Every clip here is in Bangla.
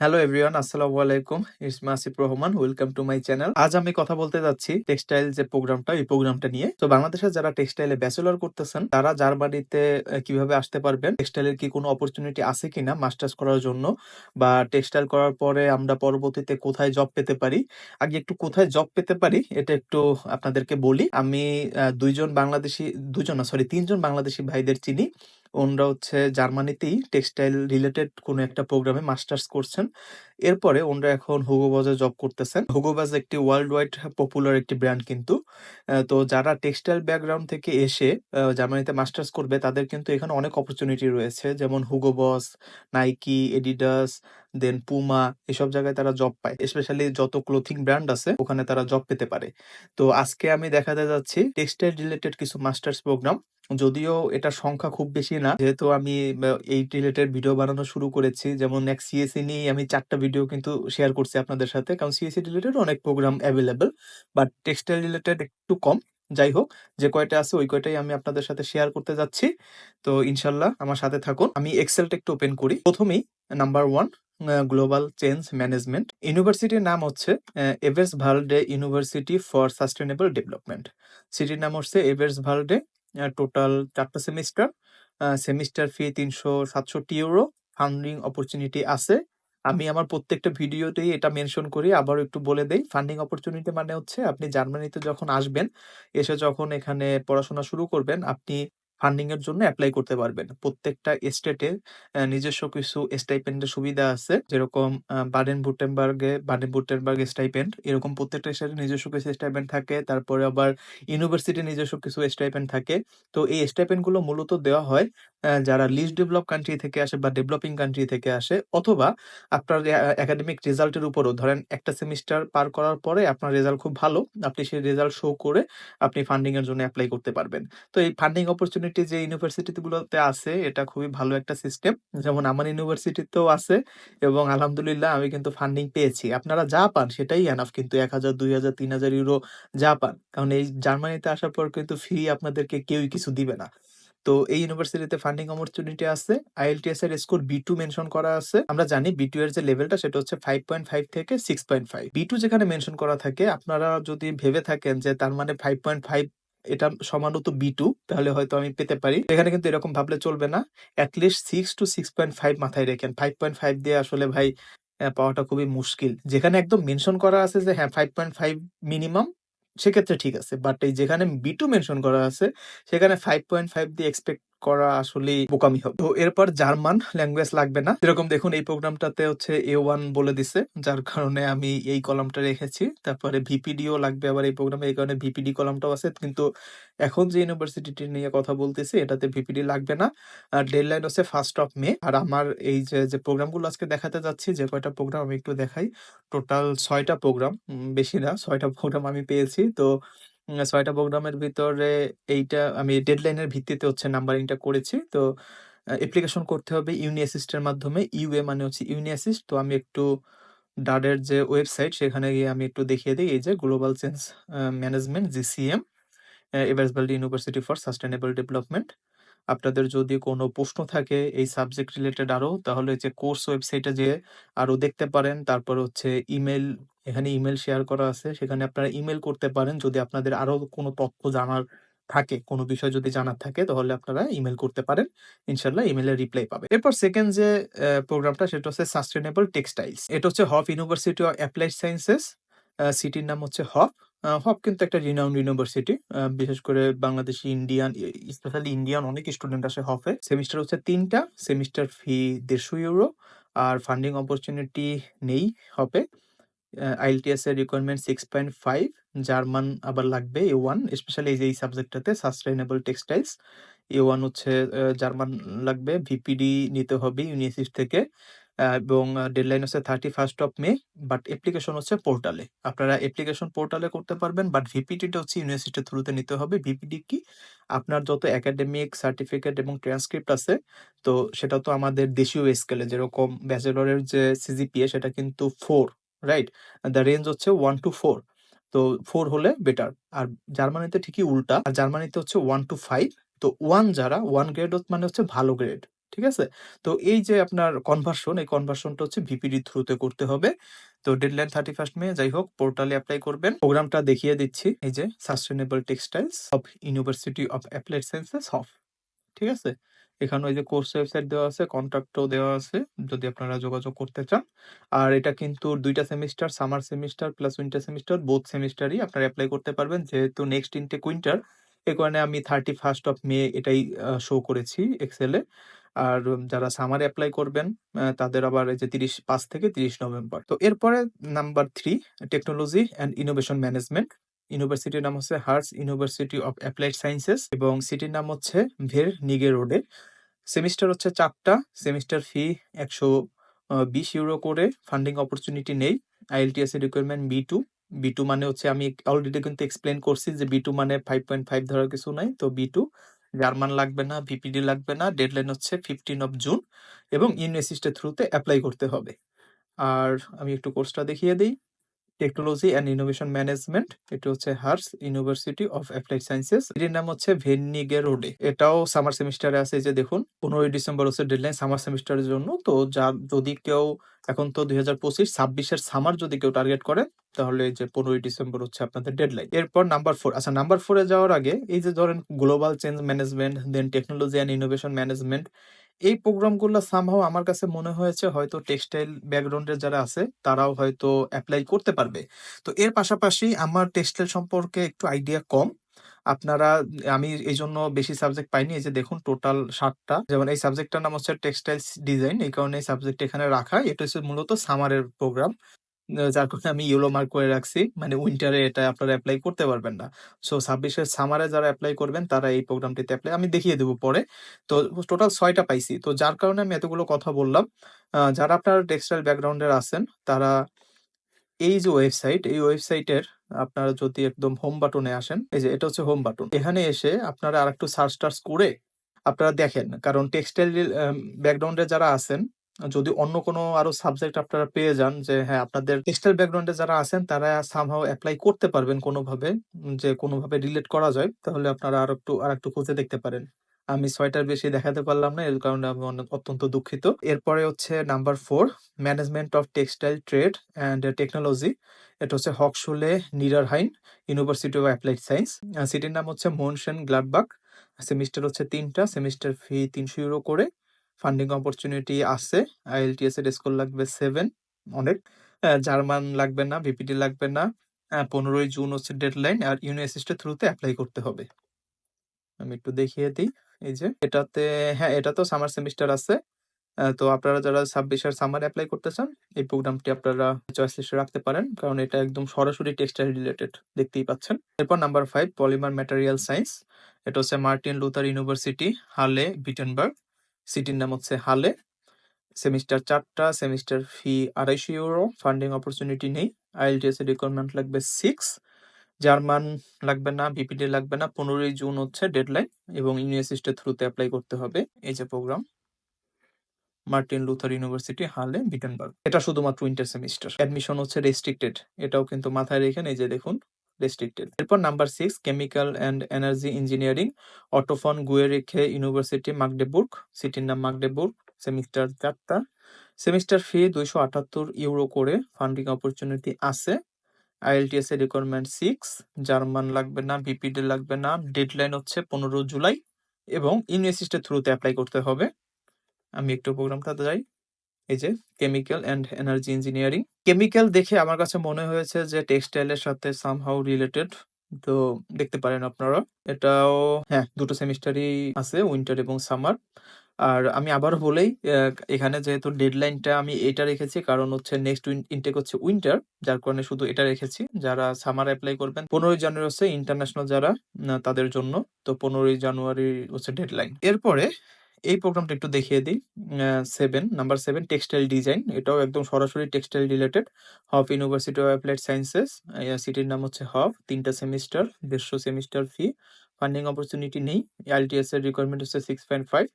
হ্যালো এভরিওয়ান আসসালামু আলাইকুম it's Masif Rahman welcome to my channel আজ আমি কথা বলতে যাচ্ছি টেক্সটাইল যে প্রোগ্রামটা এই প্রোগ্রামটা নিয়ে। তো বাংলাদেশে যারা টেক্সটাইলে ব্যাচেলর করতেছেন তারা জার্মানিতে আহ, কীভাবে আসতে পারবেন টেক্সটাইলের কি কোনো অপরচুনিটি আছে কিনা মাস্টার্স করার জন্য? বা টেক্সটাইল করার পরে আমরা পরবর্তীতে কোথায় জব পেতে পারি? আগে একটু কোথায় জব পেতে পারি এটা একটু আপনাদেরকে বলি। আমি দুইজন বাংলাদেশি দুজন না সরি তিনজন বাংলাদেশি ভাইদের চিনি। ওনরা হচ্ছে জার্মানিতেই টেক্সটাইল রিলেটেড কোনো একটা প্রোগ্রামে মাস্টার্স করছেন। এরপরে ওনরা এখন হুগো বজে জব করতেছেন। হুগো বাজ একটি ওয়ার্ল্ড ওয়াইড পপুলার একটি ব্র্যান্ড কিন্তু। তো যারা টেক্সটাইল ব্যাকগ্রাউন্ড থেকে এসে জার্মানিতে মাস্টার্স করবে, তাদের কিন্তু এখানে অনেক অপরচুনিটি রয়েছে। যেমন Hugo Boss Nike Adidas then Puma এসব জায়গায় তারা জব পায়। স্পেশালি যত ক্লোথিং ব্র্যান্ড আছে, ওখানে তারা জব পেতে পারে। তো আজকে আমি দেখাতে যাচ্ছি টেক্সটাইল রিলেটেড কিছু মাস্টার্স প্রোগ্রাম যদিও এটার সংখ্যা খুব বেশি না, যেহেতু আমি এই রিলেটেড ভিডিও বানানো শুরু করেছি। যেমন এক সিএসসি নিয়ে আমি চারটা ভিডিও কিন্তু শেয়ার করছি আপনাদের সাথে। কারণ সিএসসি রিলেটেড অনেক program available but textile related একটু কম। যাই হোক, যে কয়টা আছে ওই কয়টাই আমি আপনাদের সাথে শেয়ার করতে যাচ্ছি। তো ইনশাল্লাহ আমার সাথে থাকুন। আমি এক্সেলটা একটু ওপেন করি। প্রথমেই number one global change management ইউনিভার্সিটির নাম হচ্ছে Eberswalde university for sustainable development সিটির নাম হচ্ছে এভার্স ভালডে টোটাল চারটা সেমিস্টার সেমিস্টার ফি তিনশো সাতষট্টি ইউরো ফান্ডিং অপরচুনিটি আছে। আমি আমার প্রত্যেকটা ভিডিওতেই এটা মেনশন করি। আবার একটু বলে দেই ফান্ডিং অপরচুনিটি মানে হচ্ছে আপনি জার্মানিতে যখন আসবেন, এসে যখন এখানে পড়াশোনা শুরু করবেন, আপনি ফান্ডিং এর জন্য অ্যাপ্লাই করতে পারবেন। প্রত্যেকটা স্টেটে নিজস্ব কিছু স্টাইপেন্ডের সুবিধা আছে। যেরকম বাডেন বুটেনবার্গে বাডেন বুটেনবার্গ স্টাইপেন্ড এরকম প্রত্যেকটা স্টেটে নিজস্ব কিছু স্টাইপেন্ড থাকে। তারপরে আবার ইউনিভার্সিটি নিজস্ব কিছু স্টাইপেন্ড থাকে। তো এই স্টাইপেন্ডগুলো মূলত দেওয়া হয় যারা লিস্ট ডেভেলপ কান্ট্রি থেকে আসে বা ডেভেলপিং কান্ট্রি থেকে আসে, অথবা আপনার একাডেমিক রেজাল্টের উপরও। ধরেন একটা সেমিস্টার পার করার পরে আপনার রেজাল্ট খুব ভালো, আপনি সেই রেজাল্ট শো করে আপনি ফান্ডিং এর জন্য অ্যাপ্লাই করতে পারবেন। তো এই ফান্ডিং অপরচুনিটি যে ইউনিভার্সিটি গুলোতে আছে, এটা খুবই ভালো একটা সিস্টেম যেমন আমার ইউনিভার্সিটিতেও আছে এবং আলহামদুলিল্লাহ আমি কিন্তু ফান্ডিং পেয়েছি। আপনারা যা পান সেটাই এনাফ কিন্তু এক হাজার, দুই হাজার, তিন হাজার ইউরো যা পান। কারণ এই জার্মানিতে আসার পর কিন্তু ফ্রি আপনাদেরকে কেউই কিছু দিবে না। তো এই ইউনিভার্সিটিতে ফান্ডিং অপরচুনিটি আছে। আইএলটিএস এর স্কোর বি টু মেনশন করা আছে। আমরা জানি বি টু এর যে লেভেলটা সেটা হচ্ছে ফাইভ পয়েন্ট ফাইভ থেকে six point five B two যেখানে মেনশন করা থাকে, আপনারা যদি ভেবে থাকেন যে তার মানে ফাইভ পয়েন্ট ফাইভ এটা সমানত বি টু তাহলে হয়তো আমি পেতে পারি। এখানে কিন্তু এরকম ভাবলে চলবে না। At least six to six point five মাথায় রেখেন। ফাইভ পয়েন্ট ফাইভ দিয়ে আসলে ভাই পাওয়াটা খুবই মুশকিল। যেখানে একদম মেনশন করা আছে যে হ্যাঁ ফাইভ পয়েন্ট ফাইভ মিনিমাম সেক্ষেত্রে ঠিক আছে। বাট এই যেখানে বি টু মেনশন করা আছে, সেখানে ফাইভ পয়েন্ট ফাইভ দিয়ে এক্সপেক্ট করা আসলে বোকামি হবে। তো এরপর জার্মান ল্যাঙ্গুয়েজ লাগবে না। যেরকম দেখুন, এই প্রোগ্রামটাতে হচ্ছে এ ওয়ান বলে দিছে, যার কারণে আমি এই কলামটা রেখেছি। তারপরে ভিপিডিও লাগবে আবার এই প্রোগ্রামে, এই কারণে ভিপিডি কলামটাও আছে। কিন্তু এখন যে ইউনিভার্সিটি নিয়ে কথা বলতেছি, এটাতে ভিপিডি লাগবে না। আর ডেডলাইন হচ্ছে ফার্স্ট অফ মে আর আমার এই যে যে প্রোগ্রামগুলো আজকে দেখাতে যাচ্ছি, যে কয়টা প্রোগ্রাম আমি একটু দেখাই। টোটাল ছয়টা প্রোগ্রাম বেশি না, ছয়টা প্রোগ্রাম আমি পেয়েছি। তো ছয়টা প্রোগ্রামের ভিতরে এইটা আমি ডেডলাইনের ভিত্তিতে হচ্ছে নাম্বারিংটা করেছি। তো অ্যাপ্লিকেশন করতে হবে ইউনি অ্যাসিস্টের মাধ্যমে ইউএ মানে হচ্ছে অ্যাসিস্ট তো আমি একটু ডাডের যে ওয়েবসাইট সেখানে গিয়ে আমি একটু দেখিয়ে দিই। এই যে global change management GCM Eberswalde university for sustainable development আপনাদের যদি কোনো প্রশ্ন থাকে এই সাবজেক্ট রিলেটেড আরও, তাহলে যে কোর্স ওয়েবসাইটে যেয়ে আরও দেখতে পারেন। তারপর হচ্ছে ইমেল এখানে ইমেল শেয়ার করা আছে। সেখানে আপনারা ইমেল করতে পারেন। যদি আপনাদের আরও কোনো তথ্য জানার থাকে, কোনো বিষয় যদি জানার থাকে, তাহলে আপনারা ইমেল করতে পারেন। ইনশাল্লাহ ইমেলের রিপ্লাই পাবে এরপর সেকেন্ড যে প্রোগ্রামটা সেটা হচ্ছে সাস্টেনেবল টেক্সটাইলস এটা হচ্ছে Hof university of applied sciences সিটির নাম হচ্ছে হফ হপ কিন্তু একটা রিনাউন্ড ইউনিভার্সিটি বিশেষ করে বাংলাদেশি ইন্ডিয়ান স্পেশালি ইন্ডিয়ান অনেক স্টুডেন্ট আসে হফে সেমিস্টার হচ্ছে তিনটা সেমিস্টার ফি দেড়শো ইউরো আর ফান্ডিং অপরচুনিটি নেই হপে আইএলটিএস এর requirement six point five German আবার লাগবে এ ওয়ান স্পেশালি এই যে এই সাবজেক্টটাতে সাস্টেইনেবল টেক্সটাইলস এ ওয়ান হচ্ছে জার্মান লাগবে ভিপিডি নিতে হবে ইউনিভার্সিটি থেকে এবং ডেডলাইন হচ্ছে thirty first of May but application হচ্ছে পোর্টালে আপনারা অ্যাপ্লিকেশন পোর্টালে করতে পারবেন বাট ভিপিডিটা হচ্ছে ইউনিভার্সিটির থ্রুতে নিতে হবে। ভিপিডি কি? আপনার যত একাডেমিক সার্টিফিকেট এবং ট্রান্সক্রিপ্ট আছে, তো সেটা তো আমাদের দেশীয় স্কেলে যেরকম ব্যাচেলরের যে সিজিপিএ সেটা কিন্তু ফোর রাইট দ্য রেঞ্জ হচ্ছে ওয়ান টু ফোর তো ফোর হলে বেটার আর জার্মানিতে ঠিকই উল্টা আর জার্মানিতে হচ্ছে ওয়ান টু ফাইভ তো ওয়ান যারা ওয়ান গ্রেড মানে হচ্ছে ভালো গ্রেড ঠিক আছে? তো এই যে আপনার কনভার্সন, এই কনভার্সনটা হচ্ছে ভিপিডি থ্রুতে করতে হবে। তো ডেডলাইন 31st মে যাই হোক পোর্টালে অ্যাপ্লাই করবেন। প্রোগ্রামটা দেখিয়ে দিচ্ছি। এই যে sustainable textiles of university of applied sciences of ঠিক আছে? এখানে ওই যে কোর্স ওয়েবসাইট দেওয়া আছে, কনট্যাক্টও দেওয়া আছে যদি আপনারা যোগাযোগ করতে চান। আর এটা কিন্তু দুইটা semester, summer semester plus winter semester both সেমিস্টারই আপনারা অ্যাপ্লাই করতে পারবেন। যেহেতু নেক্সট ইনটেক উইন্টার, এ কারণে আমি 31st অফ মে এটাই শো করেছি এক্সেলে। আর যারা সামারে অ্যাপ্লাই করবেন তাদের আবার এই যে ৩০ ৫ থেকে ৩০ নভেম্বর। তো এরপরে number three technology and innovation management. ইউনিভার্সিটির নাম হচ্ছে Harz university of applied sciences এবং সিটির নাম হচ্ছে ভের নিগে রোডে। সেমিস্টার হচ্ছে চারটা সেমিস্টার ফি ১২০ ইউরো করে। ফান্ডিং অপরচুনিটি নেই। আইএলটিএস এর requirement B two. B two মানে হচ্ছে আমি অলরেডি কিন্তু এক্সপ্লেন করছি যে বি টু মানে 5.5 ধরার কিছু নাই। তো বি টু জার্মান লাগবে না, ভিপিডি লাগবে না। ডেডলাইন হচ্ছে 15 অফ জুন এবং ইউনিভার্সিটির থ্রুতে অ্যাপ্লাই করতে হবে। আর আমি একটু কোর্সটা দেখিয়ে দেই। Technology and innovation management. এটা হচ্ছে Harz university of applied sciences. এটির নাম হচ্ছে ভেন্নিগে রোডে। এটাও সামার সেমিস্টারে আছে যে দেখুন 15 ডিসেম্বর হচ্ছে ডেডলাইন সামার সেমিস্টারের জন্য। তো যা যদি কেউ এখন তো 2025 26 এর সামার যদি কেউ টার্গেট করে তাহলে যে 15 ডিসেম্বর হচ্ছে আপনাদের ডেডলাইন। এরপর নাম্বার ফোর আচ্ছা নাম্বার 4 এ যাওয়ার আগে এই যে ধরেন global change management, then technology and innovation management এই প্রোগ্রামগুলো সামহাও আমার কাছে মনে হয়েছে হয়তো টেক্সটাইল ব্যাকগ্রাউন্ডের যারা আছে, তারাও হয়তো অ্যাপ্লাই করতে পারবে। তো এর পাশাপাশি আমার টেক্সটাইল সম্পর্কে একটু আইডিয়া কম। আপনারা, আমি এই জন্য বেশি সাবজেক্ট পাইনি। এই যে দেখুন টোটাল সাতটা যেমন এই সাবজেক্টটার নাম হচ্ছে টেক্সটাইল ডিজাইন। এই কারণে এই সাবজেক্ট এখানে রাখা। এটা হচ্ছে মূলত সামারের প্রোগ্রাম। যার কারণে আমি ইয়েলো মার্ক করে রাখছি। মানে উইন্টারে এটা আপনারা এপ্লাই করতে পারবেন না। সো ২৬ এর সামারে যারা এপ্লাই করবেন তারা এই প্রোগ্রামটিতে এপ্লাই আমি দেখিয়ে দেব পরে। তো টোটাল ৬ টা পাইছি। তো যার কারণে আমি এতগুলো কথা বললাম। যারা আপনার টেক্সটাইল ব্যাকগ্রাউন্ডের আছেন তারা এই যে ওয়েবসাইট, এই ওয়েবসাইটের আপনারা যদি একদম হোম বাটনে আসেন, এই যে এটা হচ্ছে হোম বাটন। এখানে এসে আপনারা আরেকটু সার্চ-টার্চ করে আপনারা দেখেন। কারণ টেক্সটাইল ব্যাকগ্রাউন্ডে যারা আছেন যদি অন্য কোনো আরও সাবজেক্ট আপনারা পেয়ে যান যে হ্যাঁ আপনাদের টেক্সটাইল ব্যাকগ্রাউন্ডে যারা আছেন, তারা সামহাউ অ্যাপ্লাই করতে পারবেন কোনোভাবে, যে কোনোভাবে রিলেট করা যায়, তাহলে আপনারা আরেকটু আরেকটু খুঁজে দেখতে পারেন। আমি ৬ টার বেশি দেখাতে পারলাম না। এর কারণে আমি অনে, অত্যন্ত দুঃখিত। এরপরে হচ্ছে number four management of textile trade and technology. এটা হচ্ছে হক্সহুলে Niederrhein university of applied science. সিটির নাম হচ্ছে মনশেন গ্লাডবাখ। সেমিস্টার হচ্ছে তিনটা, সেমিস্টার ফি ৩০০ ইউরো করে। ফান্ডিং অপরচুনিটি আছে। আইএলটিএস এর স্কোর লাগবে সেভেন অনেক। জার্মান লাগবে না, ভিপিডি লাগবে না। ১৫ জুন হচ্ছে ডেডলাইন আর ইউনিভার্সিটির থ্রুতে অ্যাপ্লাই করতে হবে। আমি একটু দেখিয়ে দিই। এই যে এটাতে হ্যাঁ এটা তো সামার সেমিস্টার আছে। তো আপনারা যারা ২৬ এর সামারে এপ্লাই করতে চান এই প্রোগ্রামটি আপনারা চয়েস লিস্টে রাখতে পারেন। কারণ এটা একদম সরাসরি টেক্সটাইল রিলেটেড দেখতেই পাচ্ছেন। এরপর number five polymer material science. এটা হচ্ছে মার্টিন লুথার ইউনিভার্সিটি, হালে, বিটেনবার্গ। সিটির নাম হচ্ছে হালে। সেমিস্টার চারটা semester fee ২৫০ euro. Funding opportunity নেই। আইএলটিএস এর রিকোয়ারমেন্ট লাগবে সিক্স জার্মান লাগবে না, ভিপিডি লাগবে না। ১৫ জুন হচ্ছে ডেডলাইন এবং ইউনিভার্সিটির থ্রুতে অ্যাপ্লাই করতে হবে। এই যে প্রোগ্রাম। মার্টিন লুথার ইউনিভার্সিটি, হালে, বিটেনবার্গ। এটা শুধুমাত্র উইন্টার সেমিস্টার। অ্যাডমিশন হচ্ছে রেস্ট্রিক্টেড। এটাও কিন্তু মাথায় রেখে এই যে দেখুন রেস্ট্রিক্টেড। এরপর number six chemical and energy engineering Otto von Guericke university, Magdeburg. সিটির নাম মাগডেবুর্গ। সেমিস্টার ৪ টা। সেমিস্টার ফি ২৭৮ ইউরো করে। ফান্ডিং অপরচুনিটি আছে। আইএলটিএস এর রিকোয়ারমেন্ট 6 জার্মান লাগবে না, ভিপিডি লাগবে না। ডেডলাইন হচ্ছে ১৫ জুলাই এবং ইউনিভার্সিটির থ্রুতে অ্যাপ্লাই করতে হবে। আমি একটু প্রোগ্রামটাতে যাই। এই যে chemical and energy engineering. Chemical দেখে আমার কাছে মনে হয়েছে যে টেক্সটাইলের সাথে সামহাউ রিলেটেড। তো দেখতে পারেন আপনারা। এটাও হ্যাঁ দুটো সেমিস্টারই আছে উইন্টার এবং সামার। আর আমি আবার বলেই এখানে যেহেতু ডেডলাইনটা আমি এটা রেখেছি, কারণ হচ্ছে নেক্সট ইনটেক হচ্ছে উইন্টার। যার কারণে শুধু এটা রেখেছি। যারা সামার অ্যাপ্লাই করবেন ১৫ জানুয়ারি হচ্ছে ইন্টারন্যাশনাল যারা তাদের জন্য। তো ১৫ জানুয়ারি হচ্ছে ডেডলাইন। এরপরে এই প্রোগ্রামটা একটু দেখিয়ে দিই। 7 নাম্বার সেভেন টেক্সটাইল ডিজাইন। এটাও একদম সরাসরি textile related. Hof university of applied sciences. সিটির নাম হচ্ছে হফ। ৩ টা semester, ১৫০ semester fee. Funding opportunity নেই। আইএলটিএস এর রিকোয়ারমেন্ট হচ্ছে 6.5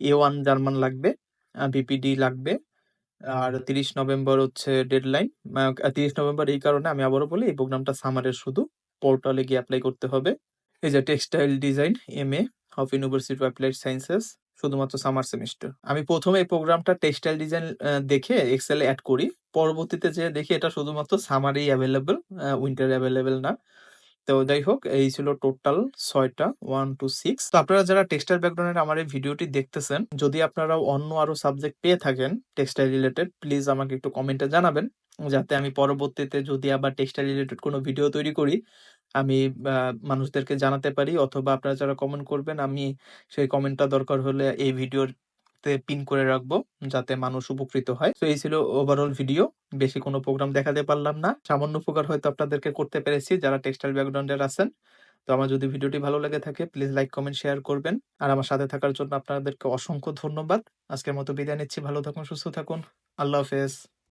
A1 জার্মান লাগবে। বিপিডি লাগবে। আর ৩০ নভেম্বর হচ্ছে ডেডলাইন। ৩০ নভেম্বর এই কারণে আমি আবারও বলি এই প্রোগ্রামটা সামারের শুধু। পোর্টালে গিয়ে অ্যাপ্লাই করতে হবে। এই যে textile design M A Hof university of applied sciences শুধুমাত্র সামার সেমিস্টার আমি প্রথমে এই প্রোগ্রামটা টেক্সটাইল ডিজাইন দেখে এক্সেলে অ্যাড করি। পরবর্তীতে যে দেখি এটা শুধুমাত্র সামারেই অ্যাভেলেবল উইন্টার অ্যাভেলেবল না। তো যাই হোক, এই ছিল টোটাল ছয়টা ওয়ান টু সিক্স তো আপনারা যারা টেক্সটাইল ব্যাকগ্রাউন্ডের আমার এই ভিডিওটি দেখতেছেন, যদি আপনারা অন্য আরও সাবজেক্ট পেয়ে থাকেন টেক্সটাইল রিলেটেড প্লিজ আমাকে একটু কমেন্টে জানাবেন। যাতে আমি পরবর্তীতে যদি আবার টেক্সটাইল রিলেটেড কোনো ভিডিও তৈরি করি আমি মানুষদেরকে জানাতে পারি অথবা আপনারা যারা কমেন্ট করবেন, আমি সেই কমেন্টটা দরকার হলে এই ভিডিওর পিন করে রাখব যাতে মানুষ উপকৃত হয়। তো এই ছিল ওভারঅল ভিডিও বেশি কোনো প্রোগ্রাম দেখাতে পারলাম না। সামান্য উপকার হয়তো আপনাদেরকে করতে পেরেছি যারা টেক্সটাইল ব্যাকগ্রাউন্ডের আছেন। তো আমার যদি ভিডিওটি ভালো লেগে থাকে প্লিজ লাইক কমেন্ট শেয়ার করবেন। আর আমার সাথে থাকার জন্য আপনাদেরকে অসংখ্য ধন্যবাদ। আজকের মতো বিদায় নিচ্ছি। ভালো থাকুন, সুস্থ থাকুন। আল্লাহ হাফেজ।